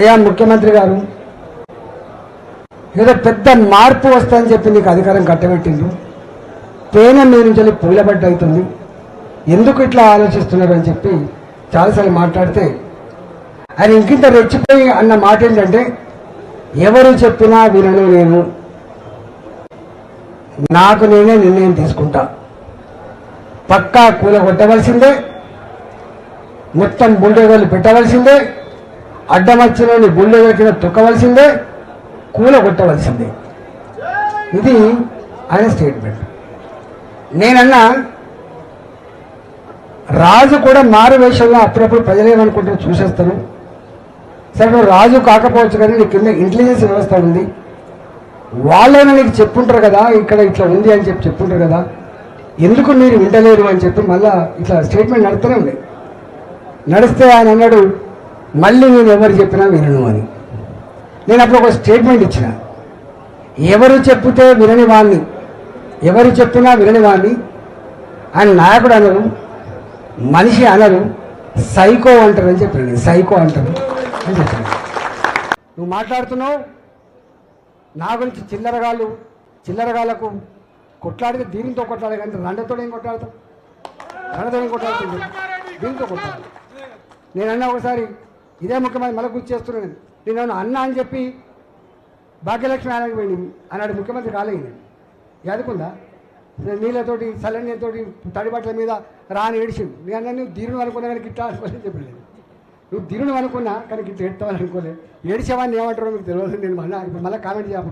అయ్యా ముఖ్యమంత్రి గారు ఏదో పెద్ద మార్పు వస్తుందని చెప్పి నీకు అధికారం కట్టబెట్టిండు పేన మీ నుంచి పూలబడ్డ అవుతుంది. ఎందుకు ఇట్లా ఆలోచిస్తున్నారు అని చెప్పి చాలాసార్లు మాట్లాడితే ఆయన ఇంకింత రెచ్చిపోయి అన్న మాట ఏంటంటే ఎవరు చెప్పినా వినను నేను. నాకు నేనే నిర్ణయం తీసుకుంటా. పక్కా కూల కొట్టవలసిందే మొత్తం బుల్డోజర్లు పెట్టవలసిందే అడ్డమచ్చిన బుల్డోజర్ కింద తొక్కవలసిందే కూల కొట్టవలసిందే. ఇది ఆయన స్టేట్మెంట్ నేనన్నా రాజు కూడా మారు వేషంలో అప్పుడప్పుడు ప్రజలేమనుకుంటారు చూసేస్తాను సరే నువ్వు రాజు కాకపోవచ్చు కానీ నీ కింద ఇంటెలిజెన్స్ వ్యవస్థ ఉంది. వాళ్ళైనా నీకు చెప్పుంటారు కదా ఇక్కడ ఇట్లా ఉంది అని చెప్పి చెప్పుంటారు కదా. ఎందుకు మీరు వింటలేరు అని చెప్పి మళ్ళీ ఇట్లా స్టేట్మెంట్ నడుస్తూనే ఉంది. నడిస్తే ఆయన అన్నాడు మళ్ళీ నేను ఎవరు చెప్పినా వినను అని. నేను అప్పుడు ఒక స్టేట్మెంట్ ఇచ్చిన. ఎవరు చెప్తే వినని వాణ్ణి? ఎవరు చెప్పినా వినని వాణ్ణి? ఆయన నాయకుడు అనరు మనిషి అనరు సైకో అంటారు అని చెప్పాను సైకో అంటారు అని చెప్పాను. నువ్వు మాట్లాడుతున్నావు? నా గురించి చిల్లరగాళ్ళు చిల్లరగాళ్ళకు కొట్లాడితే దీనితో కొట్లాడే కానీ రండతో ఏం కొట్లాడతాం రండతో ఏం కొట్లాడుతుంది దీంతో కొట్లాడు. నేను అన్నా ఒకసారి ఇదే ముఖ్యమంత్రి మళ్ళీ గుర్తు చేస్తున్నాను. నేను అన్న అని చెప్పి భాగ్యలక్ష్మి ఆయనకు పోయింది. అన్నాడు ముఖ్యమంత్రి కాలేదు ఎదుకుందా నీళ్ళతోటి చల్లనీళ్ళతోటి తడి బట్టల మీద రాని ఏడిచింది నేను అన్న నువ్వు దీరుణం అనుకున్నా కానీ ఇట్లా అనుకోలేదు చెప్పలేదు. నువ్వు దీరుణం అనుకున్నా కానీ ఇట్లా ఎడతావని అనుకోలేదు. ఏడిచేవాడిని ఏమంటారో మీకు తెలియదు. నేను మళ్ళీ మళ్ళీ కామెంట్ చేయాలి.